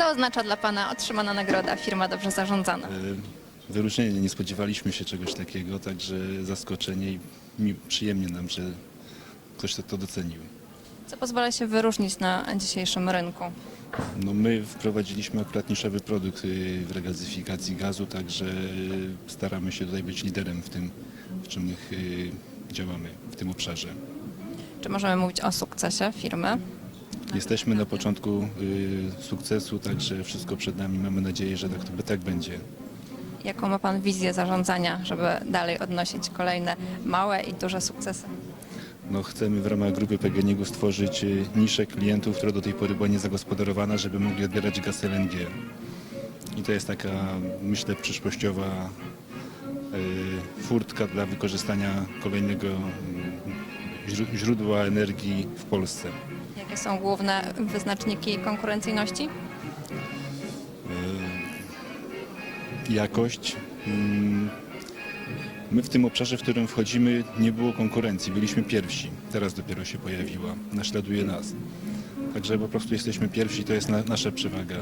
Co oznacza dla Pana otrzymana nagroda firma dobrze zarządzana? E, Wyróżnienie, nie spodziewaliśmy się czegoś takiego, także zaskoczenie i mi, przyjemnie nam, że ktoś to, to docenił. Co pozwala się wyróżnić na dzisiejszym rynku? No my wprowadziliśmy akurat niszowy produkt y, w regazyfikacji gazu, także y, staramy się tutaj być liderem w tym, w czym y, działamy, w tym obszarze. Czy możemy mówić o sukcesie firmy? Jesteśmy na początku y, sukcesu, także wszystko przed nami. Mamy nadzieję, że tak, to, tak będzie. Jaką ma Pan wizję zarządzania, żeby dalej odnosić kolejne małe i duże sukcesy? No, chcemy w ramach grupy PGNiG stworzyć y, niszę klientów, która do tej pory była niezagospodarowana, żeby mogli odbierać gaz LNG. I to jest taka, myślę, przyszłościowa y, furtka dla wykorzystania kolejnego źródła energii w Polsce. Jakie są główne wyznaczniki konkurencyjności? Jakość. mm, My w tym obszarze, w którym wchodzimy, nie było konkurencji. Byliśmy pierwsi. Teraz dopiero się pojawiła. Naśladuje nas. Także po prostu jesteśmy pierwsi, to jest na, nasza przewaga.